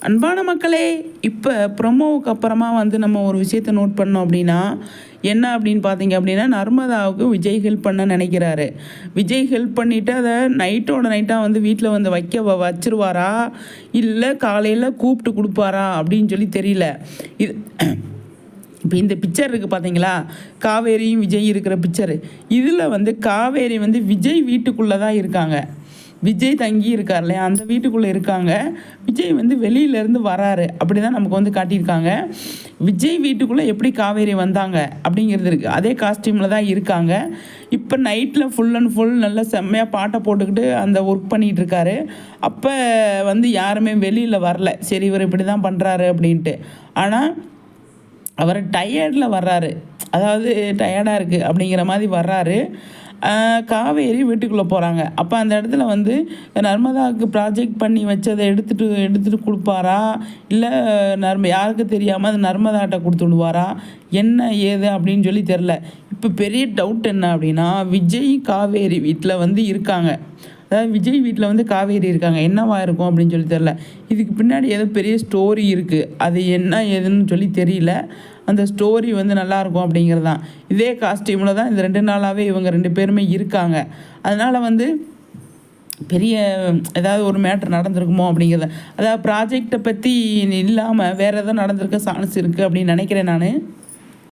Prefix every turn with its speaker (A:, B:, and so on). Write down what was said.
A: அன்பான மக்களே இப்போ ப்ரொமோவுக்கு அப்புறமா வந்து நம்ம ஒரு விஷயத்தை நோட் பண்ணோம் அப்படின்னா என்ன அப்படின்னு பார்த்தீங்க அப்படின்னா நர்மதாவுக்கு விஜய் ஹெல்ப் பண்ண நினைக்கிறாரு. விஜய் ஹெல்ப் பண்ணிவிட்டு அதை நைட்டோட நைட்டாக வந்து வீட்டில் வந்து வைக்க வ- வச்சிருவாரா? இல்லை காலையில் கூப்பிட்டு கொடுப்பாரா? அப்படின்னு சொல்லி தெரியல. இது இப்போ இந்த பிக்சர் இருக்குது பார்த்தீங்களா? காவேரியும் விஜய் இருக்கிற பிக்சரு இதில் வந்து காவேரி வந்து விஜய் வீட்டுக்குள்ளே தான் இருக்காங்க. விஜய் தங்கி இருக்கார் இல்லையா அந்த வீட்டுக்குள்ளே இருக்காங்க. விஜய் வந்து வெளியிலேருந்து வராரு. அப்படி தான் நமக்கு வந்து காட்டியிருக்காங்க. விஜய் வீட்டுக்குள்ளே எப்படி காவேரி வந்தாங்க அப்படிங்கிறது இருக்குது அதே காஸ்டியூமில் தான் இருக்காங்க. இப்போ நைட்டில் ஃபுல் அண்ட் ஃபுல் நல்லா செம்மையாக பாட்டை போட்டுக்கிட்டு அந்த ஒர்க் பண்ணிகிட்டு இருக்காரு. அப்போ வந்து யாருமே வெளியில் வரல. சரி இவர் இப்படி தான் பண்ணுறாரு அப்படின்ட்டு. ஆனால் அவர் டயர்டில் வர்றாரு. அதாவது டயர்டாக இருக்குது அப்படிங்கிற மாதிரி வர்றாரு. காவேரி வீட்டுக்குள்ளே போகிறாங்க அப்போ அந்த இடத்துல வந்து நர்மதாவுக்கு ப்ராஜெக்ட் பண்ணி வச்சதை எடுத்துகிட்டு எடுத்துகிட்டு கொடுப்பாரா? இல்லை நர்ம யாருக்கு தெரியாமல் அது நர்மதாட்ட கொடுத்து விடுவாரா? என்ன ஏது அப்படின்னு சொல்லி தெரில இப்போ பெரிய டவுட் என்ன அப்படின்னா விஜய் காவேரி வீட்டில் வந்து இருக்காங்க. விஜய் வீட்டில் வந்து காவேரி இருக்காங்க. என்னவா இருக்கும் அப்படின்னு சொல்லி தெரில இதுக்கு பின்னாடி ஏதோ பெரிய ஸ்டோரி இருக்குது அது என்ன ஏதுன்னு சொல்லி தெரியல. அந்த ஸ்டோரி வந்து நல்லாயிருக்கும் அப்படிங்கிறது தான் இதே காஸ்டியூமில் தான் இந்த ரெண்டு நாளாகவே இவங்க ரெண்டு பேருமே இருக்காங்க. அதனால் வந்து பெரிய ஏதாவது ஒரு மேட்ரு நடந்திருக்குமோ அப்படிங்கிறத. அதாவது ப்ராஜெக்டை பற்றி இல்லாமல் வேறு எதாவது நடந்திருக்க சான்ஸ் இருக்குது அப்படின்னு நினைக்கிறேன் நான்.